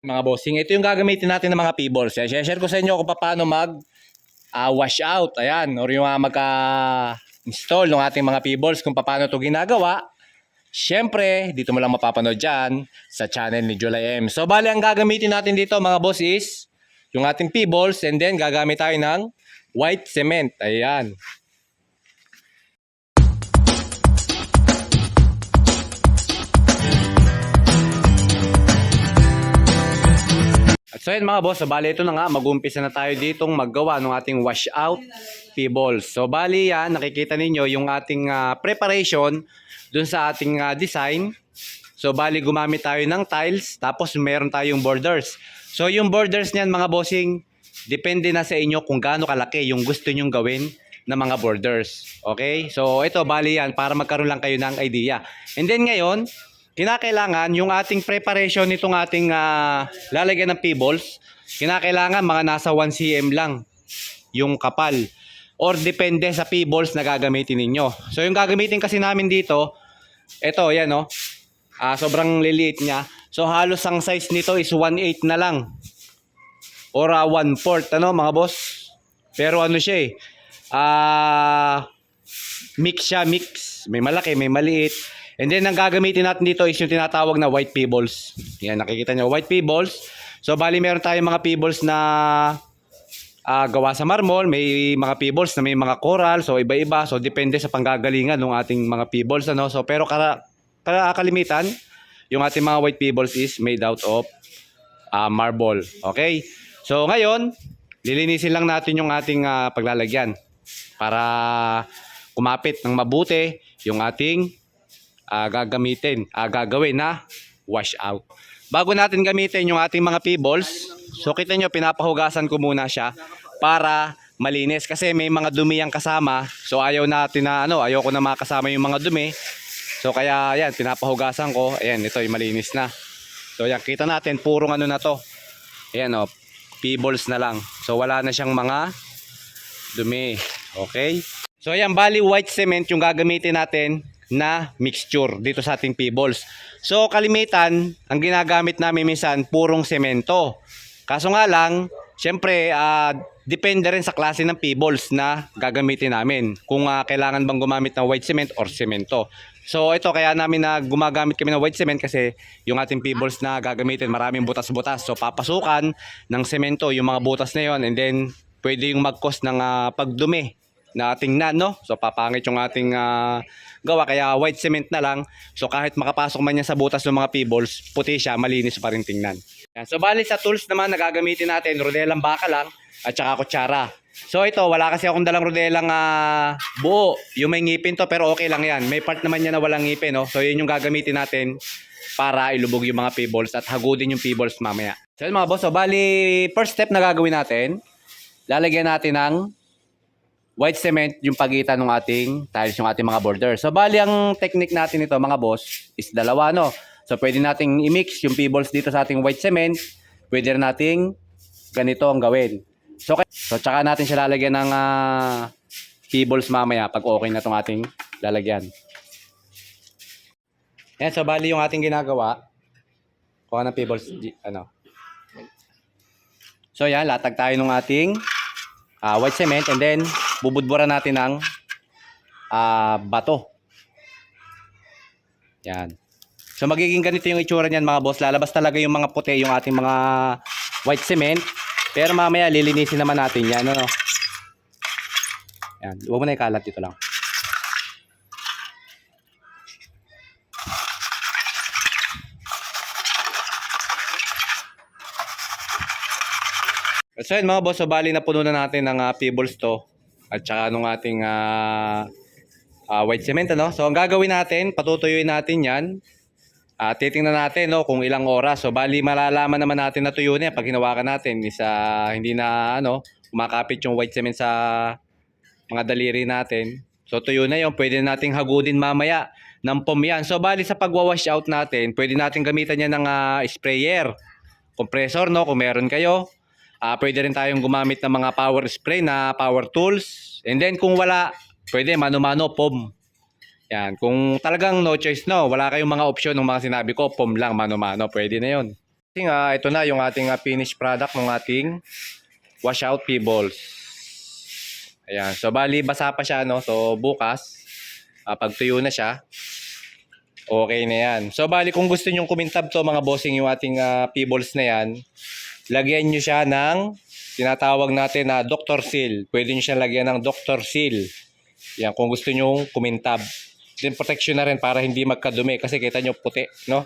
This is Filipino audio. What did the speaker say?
Mga bossing, ito yung gagamitin natin ng mga P-balls. Yan, share ko sa inyo kung paano mag ah, wash out. Ayan, or yung uh, magka-install ng ating mga P-balls kung paano ito ginagawa. Siyempre, dito mo lang mapapanood dyan sa channel ni July M. So, bali ang gagamitin natin dito mga boss is yung ating P-balls and then gagamit tayo ng white cement. Ayan. So yun mga boss, so bali ito na nga, mag-umpisa na tayo ditong maggawa ng ating washout P-balls. So bali yan, nakikita ninyo yung ating ah, preparation dun sa ating ah, design. So bali gumamit tayo ng tiles, tapos meron tayong borders. So yung borders niyan mga bossing, depende na sa inyo kung gaano kalaki yung gusto nyong gawin na mga borders. Okay? So ito bali yan para magkaroon lang kayo ng idea. And then ngayon, kinakailangan yung ating preparation nitong ating ah, lalagyan ng P-balls, kinakailangan mga nasa 1 cm lang yung kapal. Or depende sa P-balls na gagamitin ninyo. So yung gagamitin kasi namin dito, ito yan no. Ah, sobrang liliit niya. So halos ang size nito is 1/8 na lang. Or 1/4 ano mga boss. Pero ano siya eh. Ah mix siya, mix. May malaki, may maliit. And then, ang gagamitin natin dito is yung tinatawag na white pebbles. Yan, nakikita nyo, white pebbles. So, bali meron tayong mga pebbles na ah, gawa sa marmol. May mga pebbles na may mga coral. So, iba-iba. So, depende sa panggagalingan ng ating mga pebbles. Ano? So, pero kara, kara kalimitan, yung ating mga white pebbles is made out of ah, marble. Okay? So, ngayon, lilinisin lang natin yung ating ah, paglalagyan para kumapit ng mabuti yung ating ah, gagamitin, ah, gagawin na wash out. Bago natin gamitin yung ating mga pebbles, so kita nyo, pinapahugasan ko muna siya para malinis kasi may mga dumi ang kasama. So ayaw natin na ano, ayaw ko na makasama yung mga dumi. So kaya yan, pinapahugasan ko. Ayan, ito yung malinis na. So yan, kita natin, purong ano na to. Ayan o, pebbles na lang. So wala na siyang mga dumi. Okay? So ayan, bali white cement yung gagamitin natin na mixture dito sa ating pebbles. So kalimitan, ang ginagamit namin minsan purong semento. Kaso nga lang, syempre ah, depende rin sa klase ng pebbles na gagamitin namin. Kung ah, kailangan bang gumamit ng white cement or semento. So ito kaya namin na gumagamit kami ng white cement kasi yung ating pebbles na gagamitin maraming butas-butas. So papasukan ng semento yung mga butas na yon and then pwede yung mag-cause ng ah, pagdumi na tingnan no. So papangit yung ating ah, gawa kaya white cement na lang. So kahit makapasok man yan sa butas ng mga pebbles, puti siya, malinis pa rin tingnan. Yan. So bali sa tools naman na gagamitin natin, rodelang baka lang at saka kutsara. So ito, wala kasi akong dalang rodelang ah, buo. Yung may ngipin to pero okay lang yan. May part naman yan na walang ngipin. No? So yun yung gagamitin natin para ilubog yung mga pebbles at hagudin yung pebbles mamaya. So yun mga boss, so bali first step na gagawin natin, lalagyan natin ng white cement yung pagitan ng ating tiles yung ating mga border. So bali ang technique natin ito mga boss is dalawa no. So pwede nating i-mix yung pebbles dito sa ating white cement. Pwede rin nating ganito ang gawin. So, so tsaka natin siya lalagyan ng ah, pebbles mamaya pag okay na tong ating lalagyan. Yan, so bali yung ating ginagawa. Kuha ng pebbles, ano. So yan, latag tayo ng ating ah, white cement and then bubudburan natin ng ah, bato. Yan. So magiging ganito yung itsura niyan mga boss. Lalabas talaga yung mga puti, yung ating mga white cement. Pero mamaya lilinisin naman natin yan. Ano? Yan. Huwag mo na ikalat dito lang. So yun mga boss, so bali na puno na natin ng uh, pebbles to at saka nung ating ah, ah, white cement ano. So ang gagawin natin, patutuyuin natin 'yan. At titingnan natin no kung ilang oras. So bali malalaman naman natin na tuyo na pag hinawakan natin is ah, hindi na ano kumakapit yung white cement sa mga daliri natin. So tuyo na yun, pwede nating hagudin mamaya ng pom yan. So bali sa pagwa-wash out natin, pwede natin gamitan yan ng ah, sprayer, compressor no kung meron kayo. Ah, pwede rin tayong gumamit ng mga power spray na power tools. And then kung wala, pwede mano-mano pom. Yan, kung talagang no choice no, wala kayong mga option ng mga sinabi ko, pom lang mano-mano, pwede na 'yon. Nga, ito na yung ating ah, finished product ng ating washout P-balls. Ayan. So, bali, basa pa siya, no? So, bukas, ah, pag tuyo na siya, okay na yan. So, bali, kung gusto nyong kumintab to, mga bossing, yung ating ah, P-balls na yan, lagyan nyo siya ng tinatawag natin na Dr. Seal. Pwede nyo siya lagyan ng Dr. Seal. Yan, kung gusto nyong kumintab. Then, protection na rin para hindi magkadumi kasi kita nyo puti, no?